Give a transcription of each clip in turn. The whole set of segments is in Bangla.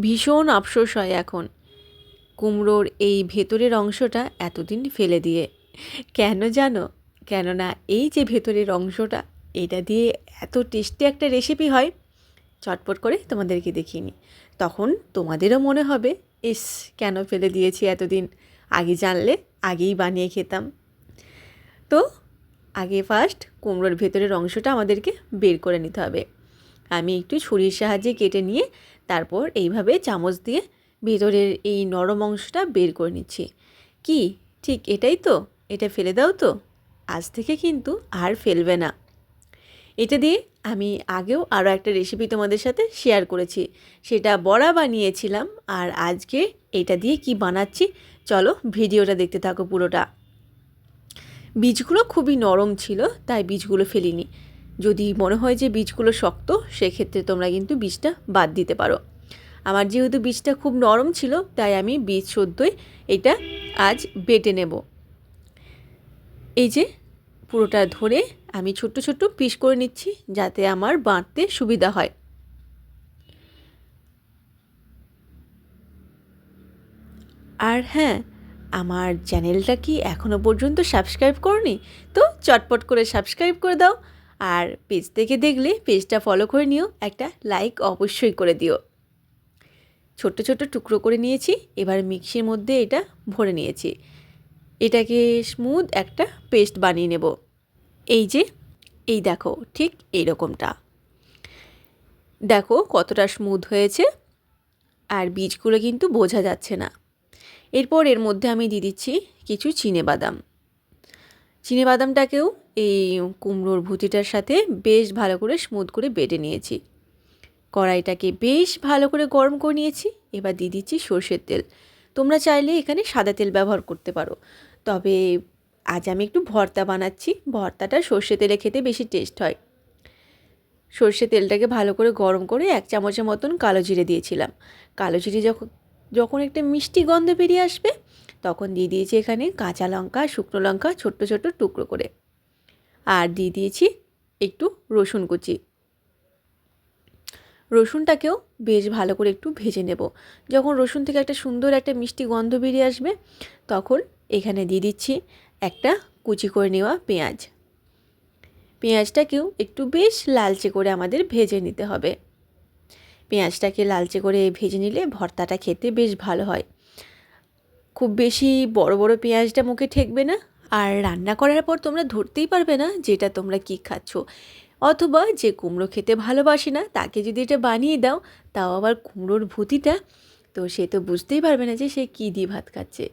ভীষণ আফসোস হয় এখন। কুমড়োর এই ভেতরের অংশটা এতদিন ফেলে দিয়ে। কেন জানো? কেননা এই যে ভেতরের অংশটা, এটা দিয়ে এত টেস্টি একটা রেসিপি হয়, চটপট করে তোমাদেরকে দেখিয়ে নিই তখন তোমাদেরও মনে হবে, ইস, কেন ফেলে দিয়েছি এতদিন? আগে জানলে, আগেই বানিয়ে খেতাম। তো আগে ফার্স্ট কুমড়োর ভেতরের অংশটা আমাদেরকে বের করে নিতে হবে। আমি একটু ছুরির সাহায্যে কেটে নিয়ে তারপর এইভাবে চামচ দিয়ে ভেতরের এই নরম অংশটা বের করে নিচ্ছি। কি? ঠিক এটাই তো? এটা ফেলে দাও তো? আজ থেকে কিন্তু আর ফেলবে না। এটা দিয়ে আমি আগেও আরও একটা রেসিপি তোমাদের সাথে শেয়ার করেছি। সেটা বড়া বানিয়েছিলাম আর আজকে এটা দিয়ে কি বানাচ্ছি? চলো ভিডিওটা দেখতে থাকো পুরোটা। বীজগুলো খুবই নরম ছিল, তাই বীজগুলো ফেলিনি। যদি মনে হয় যে বীজগুলো শক্ত, সেক্ষেত্রে তোমরা কিন্তু বীজটা বাদ দিতে পারো। আমার যেহেতু বীজটা খুব নরম ছিল, তাই আমি বীজ সদ্যই এটা আজ বেটে নেব। এই যে পুরোটা ধরে আমি ছোট্ট ছোট্ট পিস করে নিচ্ছি, যাতে আমার বাঁটতে সুবিধা হয়। আর হ্যাঁ আমার চ্যানেলটা কি এখনও পর্যন্ত সাবস্ক্রাইব করনি? তো চটপট করে সাবস্ক্রাইব করে দাও। আর পেজ থেকে দেখলে পেজটা ফলো করে নিও, একটা লাইক অবশ্যই করে দিও। ছোট্ট ছোট্ট টুকরো করে নিয়েছি, এবার মিক্সির মধ্যে এটা ভরে নিয়েছি। এটাকে স্মুথ একটা পেস্ট বানিয়ে নেব। এই যে, এই দেখো, ঠিক এইরকমটা দেখো কতটা স্মুথ হয়েছে, আর বীজগুলো কিন্তু বোঝা যাচ্ছে না। এরপর এর মধ্যে আমি দিয়ে দিচ্ছি কিছু চিনে বাদাম। চিনে বাদামটাকেও এই কুমড়োর ভুতিটার সাথে বেশ ভালো করে স্মুথ করে বেটে নিয়েছি। কড়াইটাকে বেশ ভালো করে গরম করে নিয়েছি। এবার দিয়ে দিচ্ছি সর্ষের তেল। তোমরা চাইলে এখানে সাদা তেল ব্যবহার করতে পারো। তবে আজ আমি একটু ভর্তা বানাচ্ছি। ভর্তাটা সর্ষে তেলে খেতে বেশি টেস্ট হয়। সর্ষে তেলটাকে ভালো করে গরম করে এক চামচের মতন কালো জিরে দিয়েছিলাম। কালো জিরে যখন যখন একটা মিষ্টি গন্ধ বেরিয়ে আসবে, তখন দিয়ে দিয়েছি এখানে কাঁচা লঙ্কা, শুকনো লঙ্কা ছোট্ট ছোট্ট টুকরো করে। আর দিয়ে দিয়েছি একটু রসুন কুচি। রসুনটাকেও বেশ ভালো করে একটু ভেজে নেব। যখন রসুন থেকে একটা সুন্দর একটা মিষ্টি গন্ধ বেরিয়ে আসবে, তখন এখানে দিয়ে দিচ্ছি একটা কুচি করে নেওয়া পেঁয়াজ। পেঁয়াজটাকেও একটু বেশ লালচে করে আমাদের ভেজে নিতে হবে। পেঁয়াজটাকে লালচে করে ভেজে নিলে ভর্তাটা খেতে বেশ ভালো হয়। খুব বেশি বড় বড় পেঁয়াজটা মুখে ঠেকবে না আর রান্না করার পর তোমরা ধরতেই পারবে না যেটা তোমরা কি খাচ্ছ। অথবা যে কুমড়ো খেতে ভালোবাসে না, তাকে যদি এটা বানিয়ে দাও, তাও আবার কুমড়োর ভুতিটা, তো সে তো বুঝতেই পারবে না যে সে কী দিয়ে ভাত খাচ্ছে।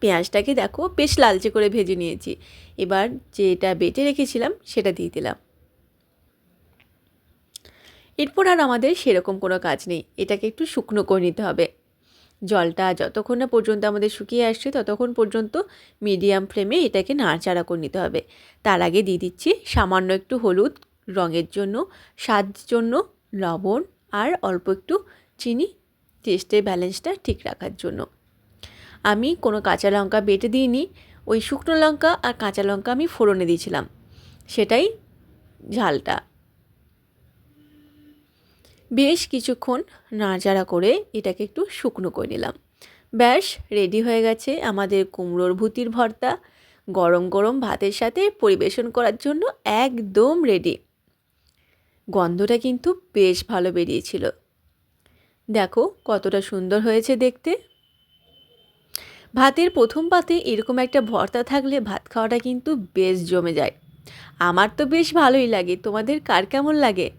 পেঁয়াজটাকে দেখো বেশ লালচে করে ভেজে নিয়েছি। এবার যেটা বেটে রেখেছিলাম, সেটা দিয়ে দিলাম। এরপর আর আমাদের সেরকম কোনো কাজ নেই। এটাকে একটু শুকনো করে নিতে হবে। জলটা যতক্ষণ না পর্যন্ত আমাদের শুকিয়ে আসছে, ততক্ষণ পর্যন্ত মিডিয়াম ফ্লেমে এটাকে নাড়াচাড়া করে নিতে হবে। তার আগে দিয়ে দিচ্ছি সামান্য একটু হলুদ রঙের জন্য, স্বাদ জন্য লবণ আর অল্প একটু চিনি। টেস্টের ব্যালেন্সটা ঠিক রাখার জন্য। আমি কোনো কাঁচা লঙ্কা বেটে দিইনি, ওই শুকনো লঙ্কা আর কাঁচা লঙ্কা আমি ফোড়নে দিয়েছিলাম। সেটাই ঝালটা। বেশ কিছুক্ষণ নাড়াচাড়া করে এটাকে একটু শুকনো করে নিলাম। ব্যাস রেডি হয়ে গেছে আমাদের কুমড়োর ভুতির ভর্তা। গরম গরম ভাতের সাথে পরিবেশন করার জন্য একদম রেডি গন্ধটা কিন্তু বেশ ভালো বেরিয়েছিল। দেখো কতটা সুন্দর হয়েছে দেখতে। ভাতের প্রথম পাতে এরকম একটা ভর্তা থাকলে ভাত খাওয়াটা কিন্তু বেশ জমে যায়। আমার তো বেশ ভালোই লাগে। তোমাদের কার কেমন লাগে?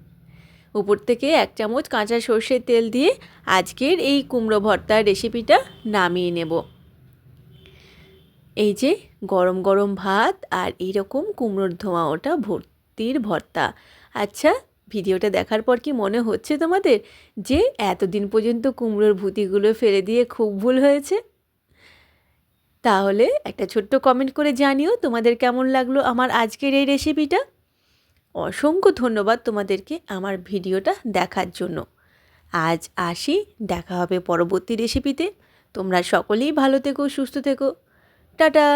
উপর থেকে এক চামচ কাঁচা সর্ষের তেল দিয়ে আজকের এই কুমড়ো ভর্তার রেসিপিটা নামিয়ে নেব। এই যে গরম গরম ভাত আর এইরকম কুমড়োর ধোঁয়া ওটা ভর্তির ভর্তা। আচ্ছা ভিডিওটা দেখার পর কি মনে হচ্ছে তোমাদের যে এতদিন পর্যন্ত কুমড়োর ভুতিগুলো ফেলে দিয়ে খুব ভুল হয়েছে? তাহলে একটা ছোট্ট কমেন্ট করে জানিও তোমাদের কেমন লাগল আমার আজকের এই রেসিপিটা। অসংখ্য ধন্যবাদ তোমাদেরকে আমার ভিডিওটা দেখার জন্য। আজ আসি, দেখা হবে পরবর্তী রেসিপিতে তোমরা সকলেই ভালো থেকো, সুস্থ থেকো। টাটা!